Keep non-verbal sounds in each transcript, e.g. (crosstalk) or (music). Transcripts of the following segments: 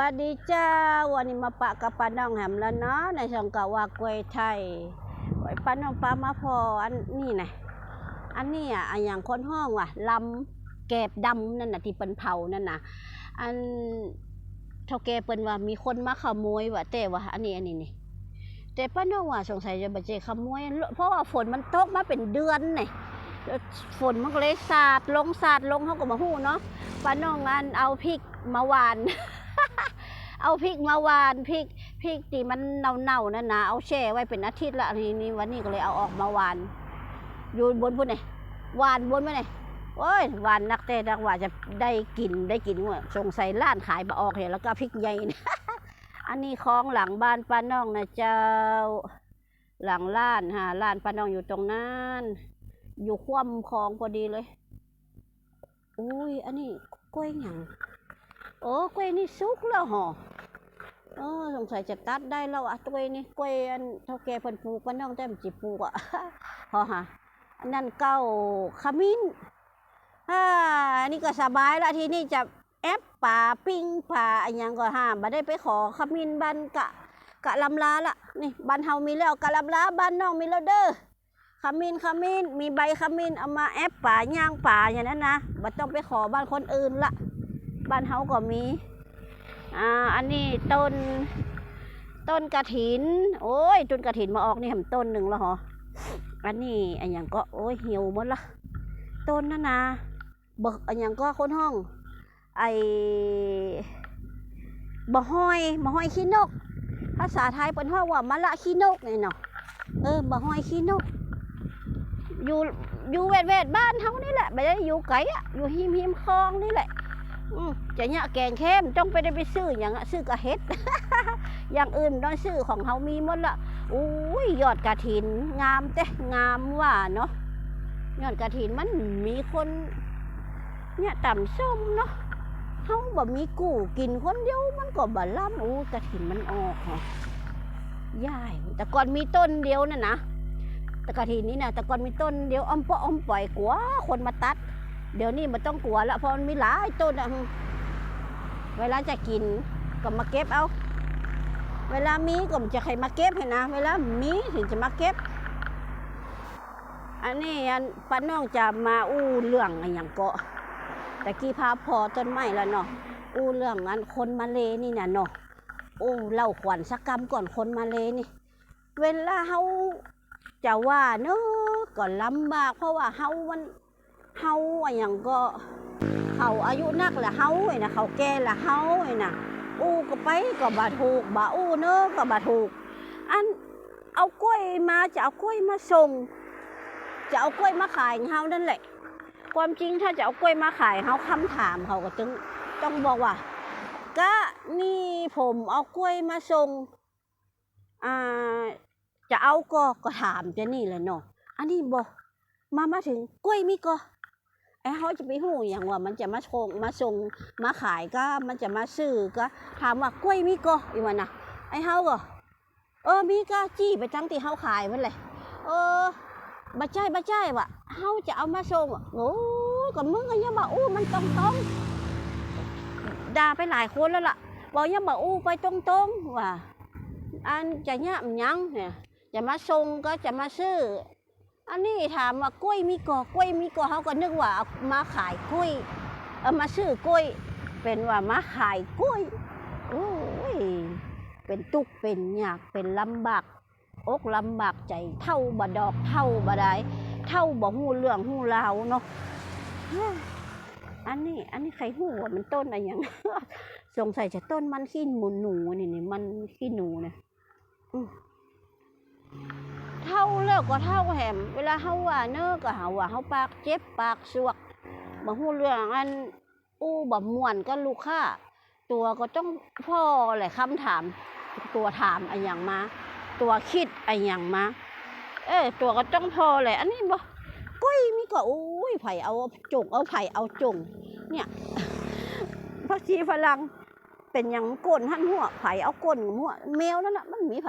วัสดีเจ้า วันนี้มาปะกับป้าน้องแหมแล้วเนาะในช่องกะว่ากล้วยไทยโอ้ยป้าน้องป้ามาพออันนี่นะอันนี้อะอันอย่างคนห้องว่ะลำแกบดำนั่นน่ะที่เป็นเผานั่นน่ะอันเท่าแกเปิ้นว่ามีคนมาขโมยว่ะแต่ว่าอันนี้อันนี้นี่แต่ป้าน้องว่าสงสัยจะบ่เจขโมย เพราะว่าฝนมันตกมาเป็นเดือนนี่ฝนมันเลยสาดลงสาดลงเขาก็มาหู้เนาะป้าน้องอันเอาพริกมาหวาน เอาพริกมาหวานพริกพริกที่มันเน่าๆนั่นนะเอาแช่ไว้เป็นอาทิตย์ละทีนี้วันนี้ก็เลยเอาออกมาหวาน อยู่บนพุ่นนี่หวานบนไปนี่โอ้ยหวานนักแต่นักว่าจะได้กินได้กินว่าสงสัยร้านขายมาออกเห็นแล้วก็พริกใหญ่นะอันนี้คลองหลังบ้านป้าน้องนะเจ้า หลังล้านฮะล้านป้าน้องอยู่ตรงนั้น อยู่คว่ำคลองพอดีเลยอุ้ยอันนี้กล้วยหยังโอ้กล้วยนี่สุกแล้วหอ ออสงสัยจะตัดได้แล้วอะกล้วนี่กล้วยอันเท่าแก่เพิ่นปลูกก็น้องแต่มนจิปลูกอะพอฮะอันนั้นเก้าขมิ้นอ่าอันนี้ก็สบายละทีนี้จะแอปป่าปิ้งป่าอันยังก็ห้ามบ่ได้ไปขอขมิ้นบ้านกะกะลำลาละนี่บ้านเฮามีแล้วกะลำลาบ้านน้องมีแล้วเด้อขมิ้นขมิ้นมีใบขมิ้นเอามาแอปป่าย่างป่าอย่างนั้นนะบัต้องไปขอบ้านคนอื่นละบ้านเฮาก็มี อ่าอันนี้ต้นต้นกระถิน โอ้ยต้นกระถินมาออกนี่เห็นต้นหนึ่งแล้วหรออันนี้อันอย่างก็โอ้ยเหี่ยวหมดละต้นนั่นนะเบิกอันอย่างก็คนห้อง ไอ้บะห้อยบะห้อยขี้นก ภาษาไทยเป็นห้องว่ามะละขี้นกไงเนาะเออบะห้อยขี้นก อยู่อยู่เวทเวทบ้านเฮานี่แหละไม่ได้อยู่ไกลอะอยู่หิมหิมคลองนี่แหละ จะเนี่ยแกงเข้มต้องไปได้ไปซื้ออย่างอะซื้อกระเฮ็ด อย่างอื่นต้องซื้อของเฮามีหมดละอุ้ยยอดกระถิน งามเต้งามว่าเนาะยอดกระถินมันมีคนเนี่ยต่ำส้มเนาะเฮาบ่มีกูกินคนเดียวมันก็บ่ล่ำอู้กระถินมันออกเหรอย่ายแต่ก่อนมีต้นเดียวน่ะนะแต่กระทินี้นะแต่ก่อนมีต้นเดียวอ้อมปออ้อมปล่อยกลัวคนมาตัด เดี๋ยวนี้มันต้องกลัวละเพราะมันมีหลายต้นอะเวลาจะกินก็มาเก็บเอา เวลามีก็มันจะใครมาเก็บให้นะ เวลามีถึงจะมาเก็บ อันนี้อันป้าน้องจะมาอู้เรื่องอะไรอย่างเกาะแต่กี้พาพอต้นไม้แล้วเนาะอู้เรื่องอันคนมาเลนี่น่ะเนาะอู้เล่าขวัญสักกรรมก่อนคนมาเลนี่ เวลาเฮาจะว่าเนอะก็ลำบาก เพราะว่าเฮามัน เฮาอะอย่างก็เขาอายุนักแหละเฮาไอ้นะเขาแก่ละเฮาไอ้นะอู้ก็ไปก็บาถูกบาอู้เนอะก็บาถูก อันเอากล้วยมาจะเอากล้วยมาส่ง จะเอากล้วยมาขายเฮานั่นแหละ ความจริงถ้าจะเอากล้วยมาขายเฮาคำถามเขาก็จึงต้องบอกว่า ก็นี่ผมเอากล้วยมาส่งอ่าจะเอาก็ก็ถามจะนี่แหละเนาะอันนี้บอกมามาถึงกล้วยมีก็ ไอ้เขาจะไปหูอย่างว่ามันจะมาชงมาส่งมาขายก็มันจะมาซื้อก็ถามว่ากล้วยมีก็อีวันน่ะ ไอ้เขาก็เออมีก็จี้ไปทั้งที่เขาขายมันเลยเออบัใจบัใจว่ะเขาจะเอามาส่งอะโอ้ยก็มึงก็ยังบอกอู้มันตรงตรงด่าไปหลายคนแล้วล่ะบอกยังบอกอู้ไปตรงตรงว่าอันจะเนี่ยมยังเนี่ยจะมาส่งก็จะมาซื้อ อันนี้ถามว่ากล้วยมีก่อกล้วยมีก่อเขาก็นึกว่าเอามาขายกล้วยเอามาซื้อกล้วย เป็นว่ามาขายกล้วยโอ้ยเป็นตุกข์เป็นยากเป็นลำบากอกลำบากใจเท่าบดอกเท่าบไดายเท่าบ่หูเรื่องหูราวเนาะอันนี้ อันนี้ใครหูว่ามันต้นอะไรอย่างสงสัยจะต้นมันขี้หมูหนูนี่นี่มันขี้หนูเนี่ย เท่าแล้วก็เท่าแหม เวลาเฮาว่าเนอะก็หาว่าเฮาปากเจ็บปากสวกบ่ฮู้เรื่องอันอู้บ่ม่วนกับลูกค้าตัวก็ต้องพ่อแหละคำถาม ตัวถามอันหยังมา ตัวคิดอันหยังมา เออตัวก็ต้องพ่อแหละ อันนี้บ่ก้อยมีก็อุ้ยไผเอาจงเอาไผเอาจงเนี่ยพักชีฝรั่งเป็นหยังก้นหันหัวไผเอาก้นหัวแมวนั่นน่ะมันมีไผ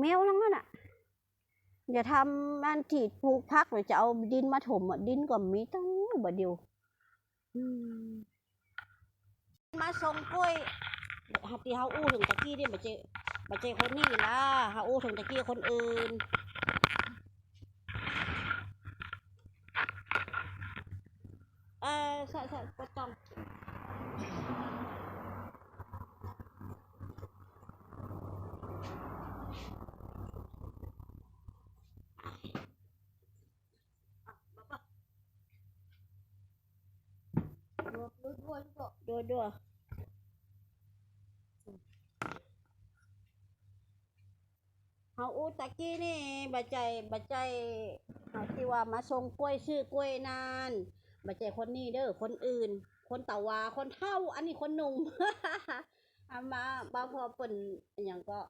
แมวทั้งนั้นอะ อย่าทำมันที่ปลูกพักหรือจะเอาดินมาถมอะดินก็มีตั้งบ่เดียวมาส่งกล้วยฮัตที่เฮาอู้ถึงตะกี้นี่บ่เจบ่เจคนนี้ล่ะเฮาอู้ถึงตะกี้คนอื่นเออใช่ใช่บ่ต้อง Dua dua. Hau u t ะกี้นี่บาใจบาใจหาที่ว่ามาส่งกล้วยซื้อกล้วยนานบาใจคนนี้เด้อคนอื่น คนตะวาคนเท่า อันนี้คนหนุ่มเอามาบางพอเปิ่นอย่างก็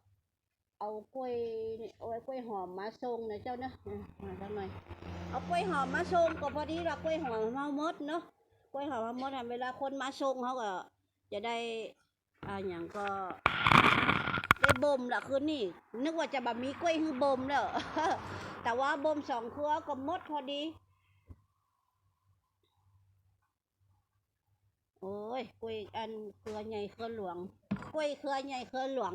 เอากล้วยนี่เอากล้วยหอมมาส่งนะเจ้าเนาะอะมาสักหน่อยเอากล้วยหอมมาส่งก็พอดีว่ากล้วยหอมเฮาหมดเนาะ กล้วยหอมมะม่วงเวลาคนมาส่งเขาก็ จะได้อ่าอย่างก็ ได้บ่มละคืนนี่นึกว่าจะแบบมีกล้วยคือบ่มแล้วแต่ว่าบ่มสองเครือก็มดพอดี โอ้ยกล้วยอันเครือใหญ่เครือหลวงกล้วยเครือใหญ่เครือหลวง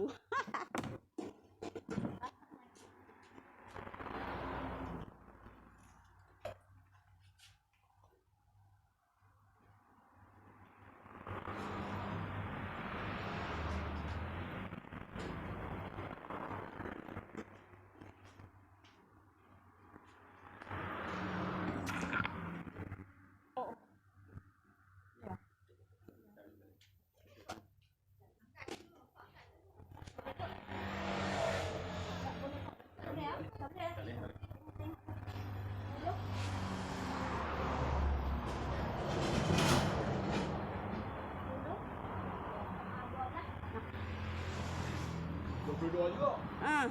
Dua-dua juga. Ah.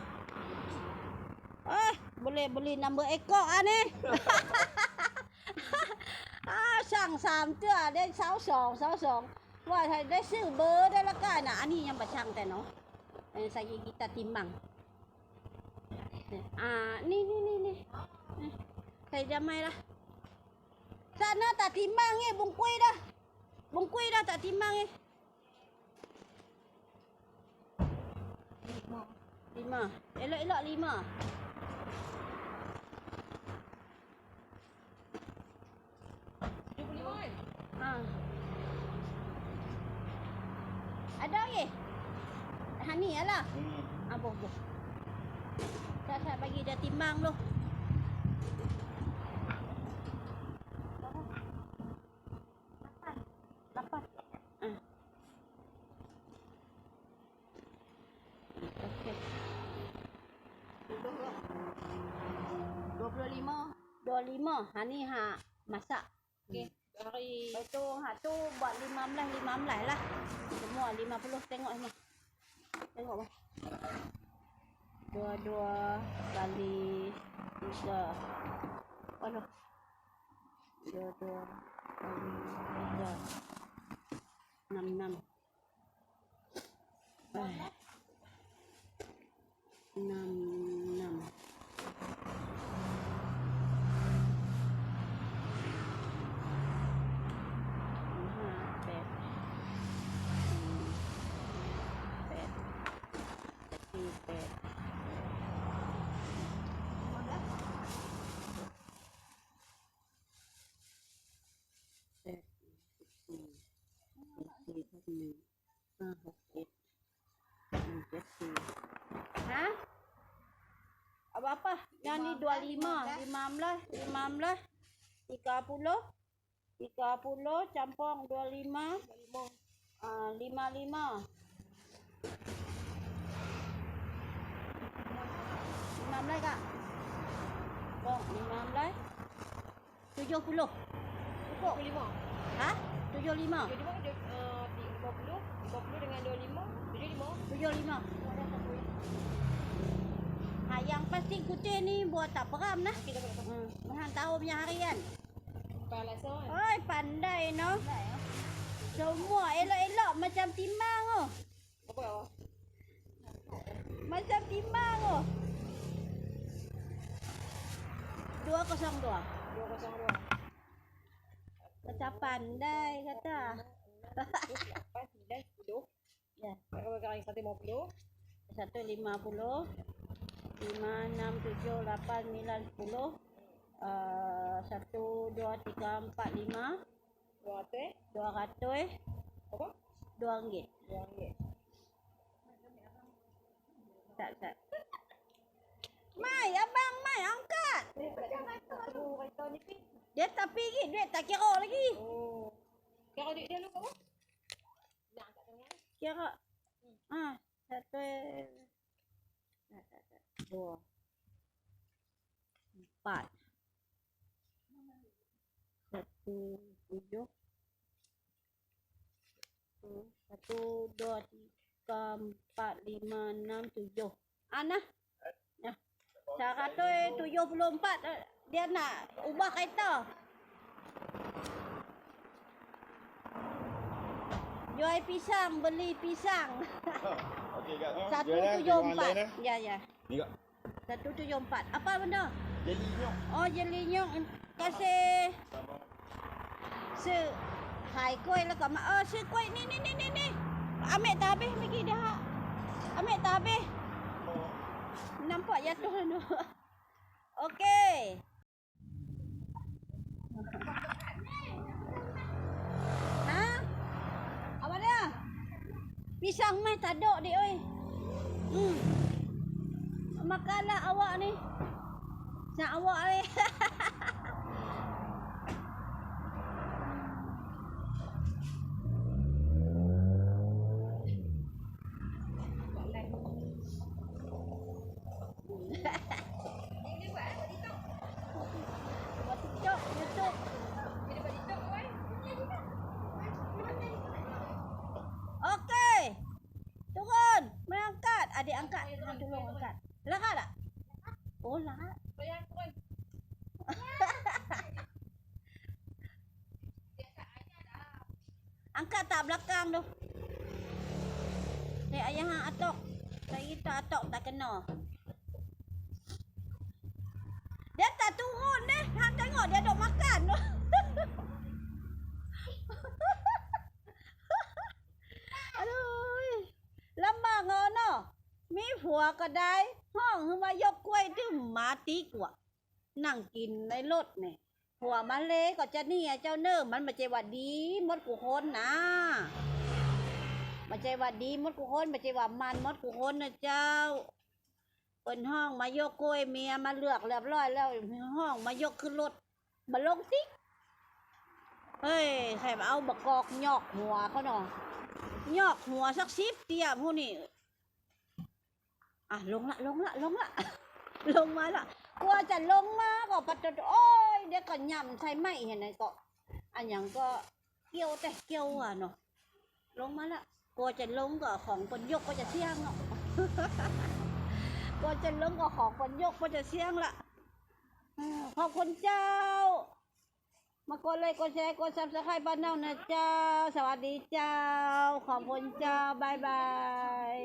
Eh, boleh beli nombor ekor ah ni. ah, สั่งสามเตื้อได้เช้าสองเช้าสองว่าถ้าได้ซื้อเบอร์ได้ละกันนะอันนี้ยังบ่ช่างแต่เนาะเอ้ยใส่กีตาติมมังนี่อ่านี่นี่นี่นี่นี่ใส่จะไหมล่ะ sana tak timbang eh bungkui dah bungkui dah tak timbang eh lima. Elok elok lima ha. Ada ke ha ni lah? Hmm. ah boh boh. Saya bagi dia timbang tu 25. Ha ni ha masak. Okey. Hari. Hmm, Lepas tu ha tu buat 15 15 lah. Semua 50 tengok ni. Tengok bah. Dua-dua kali tiga. Aduh. Dua-dua kali tiga. Enam-enam. Enam. สี่แปดแปดสี่สี่สี่ทับหนึ่งห้าหกเจ็ดหนึ่งเจ็ด belas kak. Kok lima belas? Tujuh puluh. Tujuh lima. Ha? Tujuh lima. Tujuh lima ada eh, puluh. Lima puluh dengan dua lima. Tujuh lima. Tujuh lima. Ha, yang pasti kucing ni buat tak peram lah. Okay, hmm. Tahu punya harian. Pandai lah, Oi, pandai no. Pandai. Ya. Semua elok-elok macam timang oh. Apa kau? Macam timang oh. 202. Dua kosong dua. Macam pandai kata. lapan, sembilan, sepuluh. Ya. Berapa kali satu lima puluh? Satu lima puluh, lima enam tujuh lapan sembilan sepuluh, uh, satu dua tiga empat lima, Dua ratus. dua ratus, Apa? dua ringgit. Dua ringgit. Tak tak. Mai, abang mai angkat. Dia tak pergi, duit tak kira lagi. Oh. Kira duit dia lu apa? Nak angkat. Kira. Ah, satu. Dua. Empat. Satu tujuh. Satu, dua tiga empat lima enam tujuh. Ah 174 eh, eh, dia nak ubah kereta. Jual pisang, beli pisang. (laughs) Satu tujuh empat. Ya, ya. Satu tujuh empat. Apa benda? Jelinyok. Oh, jelinyok. Terima kasih. Se... Hai kuih lah kau. Oh, se kuih ni, ni, ni, ni, ni. Amik tak habis lagi dah. Ambil tak habis. Nampak jatuh (laughs) tu. Okey. Ha? Apa dia? Pisang mai tak ada dik oi. Hmm. Makanlah awak ni. Nak awak ni. (laughs) Angkat tak belakang tu. Ni ayah hang atok. Saya tak atok tak kena. Dia tak turun deh. Hang tengok dia duk makan tu. Aduh. Lambang ngono. Mi ผัวก็ได้ห้องคือมายกกล้วยที่ หัวมันเละก็จะเนี่อะเจ้าเนิ่มมันม่ใช่ว่าดีมดกูคนนะม่ใช่ว่าดีมดกูคนม่ใช่ว่ามันมดกูคนนะเจ้าเปินห้องมายกกล้วยเมียมาเลือกเรียบร้อยแล้วห้องมายกขึ้นรถมาลงติ๊กเฮ้ยใครมาเอาบะกอกหยอกหัวเขาหนอหยอกหัวสักสิบเตี้ยพวกนี้อะลงละลงละลงละลงมาละกลัวจะลงมาก็ปัดจดโอ้ย เดี๋ยวก็ย่ำใส่ไม้เห็นไหมก็อันอย่างก็เกี่ยวแต่เกี่ยวอะเนาะลงมาละกลัวจะลงก็ของคนยกก็จะเสี่ยงเนาะกลัวจะลงก็ของคนยกก็จะเสี่ยงละอืมขอบคุณเจ้ามากดไลค์กดแชร์กดซับสไครต์บ้านเน่านะเจ้า สวัสดีเจ้า ขอบคุณเจ้าบายบาย